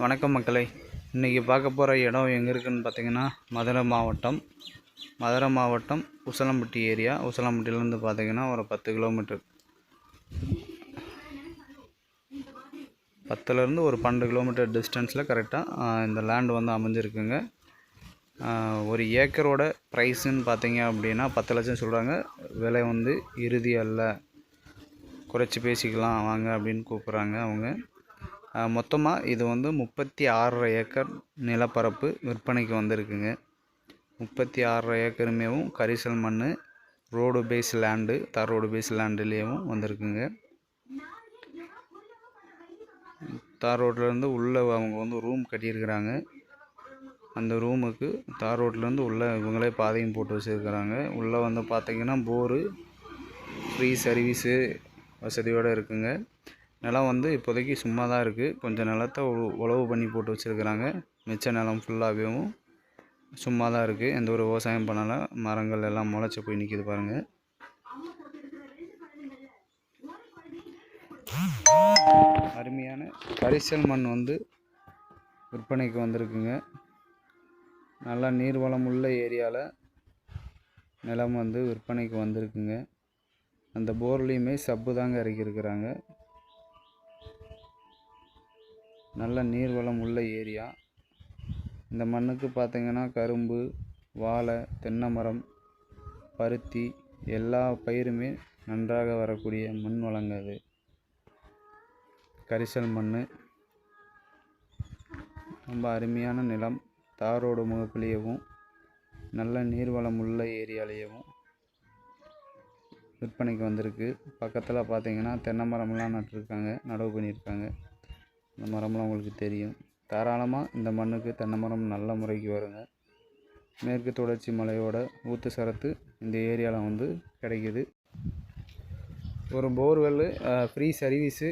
வணக்கம் மக்களை. இன்றைக்கி பார்க்க போகிற இடம் எங்கே இருக்குதுன்னு பார்த்தீங்கன்னா மதுரை மாவட்டம். மதுரை மாவட்டம் உசலம்பட்டி ஏரியா. உசலம்பட்டியிலேருந்து பார்த்தீங்கன்னா ஒரு பத்து கிலோமீட்டர். பத்துலேருந்து ஒரு பன்னெண்டு கிலோமீட்டர் டிஸ்டன்ஸில் கரெக்டாக இந்த லேண்டு வந்து அமைஞ்சிருக்குங்க. ஒரு ஏக்கரோட ப்ரைஸுன்னு பார்த்தீங்க அப்படின்னா பத்து லட்சம் சொல்கிறாங்க விலை வந்து இறுதி அல்ல. குறைச்சி பேசிக்கலாம் வாங்க அப்படின்னு கூப்பிட்றாங்க அவங்க. மொத்தமாக இது வந்து முப்பத்தி ஆறரை ஏக்கர் நிலப்பரப்பு விற்பனைக்கு வந்திருக்குங்க. முப்பத்தி ஆறரை ஏக்கருமேவும் கரிசல் மண் ரோடு பேஸ் லேண்டு தார் ரோடு பேஸ் லேண்டுலேயும் வந்திருக்குங்க. தார் ரோட்லேருந்து உள்ளே அவங்க வந்து ரூம் கட்டியிருக்கிறாங்க. அந்த ரூமுக்கு தார் ரோட்லேருந்து உள்ளே இவங்களே பாதையும் போட்டு வச்சுருக்கிறாங்க. உள்ளே வந்து பார்த்திங்கன்னா போரு ஃப்ரீ சர்வீஸு வசதியோடு இருக்குங்க. நிலம் வந்து இப்போதைக்கு சும்மா தான் இருக்குது கொஞ்சம் நிலத்த உ- உழவு பண்ணி போட்டு வச்சுருக்குறாங்க. மிச்ச நிலம் ஃபுல்லாகவும் சும்மா தான் இருக்குது எந்த ஒரு விவசாயம் பண்ணலை. மரங்கள் எல்லாம் முளைச்சி போய் நிற்கிது பாருங்கள் அருமையான கரிசல் மண் வந்து விற்பனைக்கு வந்திருக்குங்க. நல்லா நீர்வளம் உள்ள ஏரியாவில் நிலம் வந்து விற்பனைக்கு வந்திருக்குங்க. அந்த போர்லேயுமே சப்பு தாங்க இறக்கியிருக்கிறாங்க. நல்ல நீர்வளம் உள்ள ஏரியா. இந்த மண்ணுக்கு பார்த்திங்கன்னா கரும்பு வாழை தென்னை மரம் பருத்தி எல்லா பயிருமே நன்றாக வரக்கூடிய மண் வளங்க அது கரிசல் மண் ரொம்ப அருமையான நிலம். தாரோடு முகப்பிலேயவும் நல்ல நீர்வளம் உள்ள ஏரியாலேயவும் விற்பனைக்கு வந்திருக்கு. பக்கத்தில் பார்த்தீங்கன்னா தென்னை மரம்லாம் நட்டிருக்காங்க நடவு பண்ணியிருக்காங்க இந்த மரம்லாம் உங்களுக்கு தெரியும். தாராளமாக இந்த மண்ணுக்கு தென்னை மரம் நல்ல முறைக்கு வருங்க. மேற்கு தொடர்ச்சி மலையோட ஊத்து சரத்து இந்த ஏரியாவில் வந்து கிடைக்கிது. ஒரு borewell free service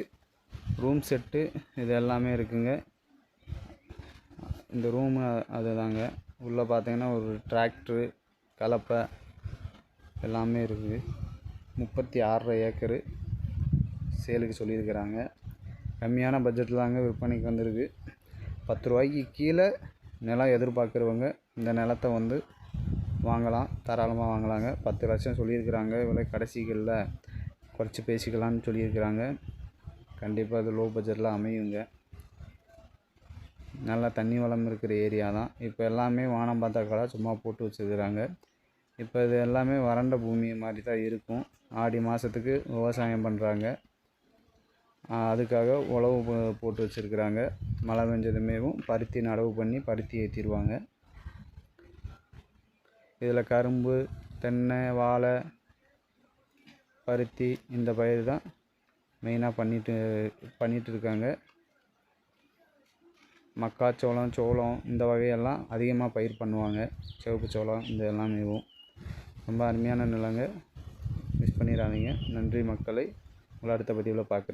room set இது எல்லாமே இருக்குங்க. இந்த ரூமு அதுதாங்க. உள்ளே பார்த்தீங்கன்னா ஒரு டிராக்டரு கலப்பை எல்லாமே இருக்குது. முப்பத்தி ஆறரை ஏக்கரு சேலுக்கு சொல்லியிருக்கிறாங்க. கம்மியான பட்ஜெட்டில் தாங்க விற்பனைக்கு வந்திருக்கு. பத்து ரூபாய்க்கு கீழே நிலம் எதிர்பார்க்குறவங்க இந்த நிலத்தை வந்து வாங்கலாம். தாராளமாக வாங்கலாங்க. பத்து லட்சம் சொல்லியிருக்கிறாங்க. இவ்வளோ கடைசிகளில் குறைச்சி பேசிக்கலாம்னு சொல்லியிருக்கிறாங்க. கண்டிப்பாக அது லோ பட்ஜெட்டில் அமையுங்க. நல்லா தண்ணி வளம் இருக்கிற ஏரியா தான். இப்போ எல்லாமே வானம் பார்த்தாக்களாக சும்மா போட்டு வச்சுருக்குறாங்க. இப்போ இது எல்லாமே வறண்ட பூமி மாதிரி தான் இருக்கும். ஆடி மாதத்துக்கு விவசாயம் பண்ணுறாங்க அதுக்காக உழவு போட்டு வச்சுருக்குறாங்க. மழை பெஞ்சதுமேவும் பருத்தி நடவு பண்ணி பருத்தி ஏற்றிடுவாங்க இதில் கரும்பு தென்னை வாழை பருத்தி இந்த பயிர் தான் மெயினாக பண்ணிட்டு பண்ணிகிட்டு இருக்காங்க மக்காச்சோளம் சோளம் இந்த வகையெல்லாம் அதிகமாக பயிர் பண்ணுவாங்க. சிவப்பு சோளம் இந்த எல்லாமேவும் ரொம்ப அருமையான நிலங்க. மிஸ் பண்ணிடாதீங்க. நன்றி மக்களை. உங்களை அடுத்த பதிவில் பார்க்குறேன்